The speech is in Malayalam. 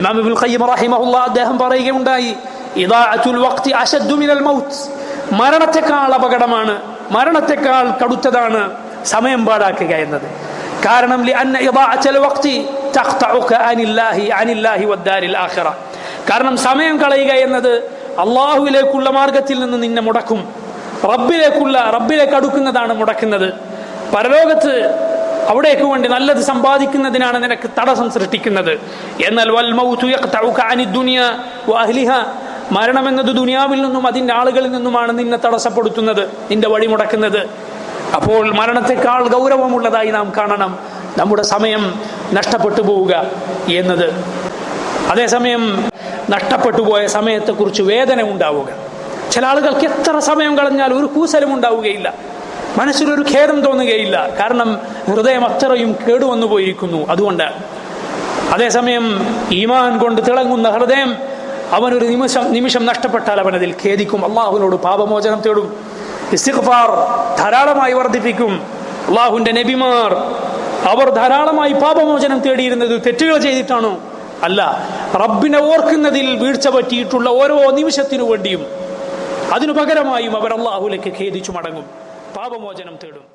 ഇമാം ഇബുൽ ഖയ്യിം റഹിമഹുള്ള അദ്ദേഹം പറയുകയുണ്ടായി ഇദാഅത്തുൽ വഖ്തി അശദ്ദു മിനൽ മൗത്ത്. മരണത്തെക്കാൾ അപകടമാണ് മരണത്തെക്കാൾ കടുത്തതാണ് സമയം പാഴാക്കുക എന്നത്. കാരണം ലഅന്ന ഇദാഅത്തുൽ വഖ്തി തഖ്തഉക അനില്ലാഹി അനില്ലാഹി വദ്ദാരിൽ ആഖിറ. കാരണം സമയം കളയുക എന്നത് അള്ളാഹുവിലേക്കുള്ള മാർഗത്തിൽ നിന്ന് നിന്നെ മുടക്കും. റബ്ബിലേക്കുള്ള റബ്ബിലേക്ക് അടുക്കുന്നതാണ് മുടക്കുന്നത്. പരലോകത്ത് അവിടേക്ക് വേണ്ടി നല്ലത് സമ്പാദിക്കുന്നതിനാണ് നിനക്ക് തടസ്സം സൃഷ്ടിക്കുന്നത്. എന്നാൽ വൽ മൗതു യഖ്തഉക അനി ദുനിയ വഅഹ്ലിഹ മരണം എന്നത് ദുനിയാവിൽ നിന്നും അതിന്റെ ആളുകളിൽ നിന്നുമാണ് നിന്നെ തടസ്സപ്പെടുത്തുന്നത് നിന്റെ വഴി മുടക്കുന്നത്. അപ്പോൾ മരണത്തെക്കാൾ ഗൗരവമുള്ളതായി നാം കാണണം. നമ്മുടെ സമയം നഷ്ടപ്പെട്ടു പോവുക എന്നത്. അതേസമയം നഷ്ടപ്പെട്ടു പോയ സമയത്തെക്കുറിച്ച് വേദന ഉണ്ടാവുക. ചില ആളുകൾക്ക് എത്ര സമയം കളഞ്ഞാൽ ഒരു കൂസലും ഉണ്ടാവുകയില്ല. മനസ്സിലൊരു ഖേദം തോന്നുകയില്ല. കാരണം ഹൃദയം അത്രയും കേടുവന്നു പോയിരിക്കുന്നു. അതുകൊണ്ട് അതേസമയം ഈമാൻ കൊണ്ട് തിളങ്ങുന്ന ഹൃദയം അവനൊരു നിമിഷം നിമിഷം നഷ്ടപ്പെട്ടാൽ അവൻ അതിൽ ഖേദിക്കും. അള്ളാഹുവിനോട് പാപമോചനം തേടും. ഇസ്തിഗ്ഫാർ ധാരാളമായി വർദ്ധിപ്പിക്കും. അള്ളാഹുവിന്റെ നബിമാർ അവർ ധാരാളമായി പാപമോചനം തേടിയിരുന്നത് തെറ്റുകൾ ചെയ്തിട്ടാണോ? അല്ല. റബ്ബിനെ ഓർക്കുന്നതിൽ വീഴ്ച പറ്റിയിട്ടുള്ള ഓരോ നിമിഷത്തിനു വേണ്ടിയും അതിനു പകരമായും അവർ അള്ളാഹുലേക്ക് ഖേദിച്ചു മടങ്ങും. പാപമോചനം തേടും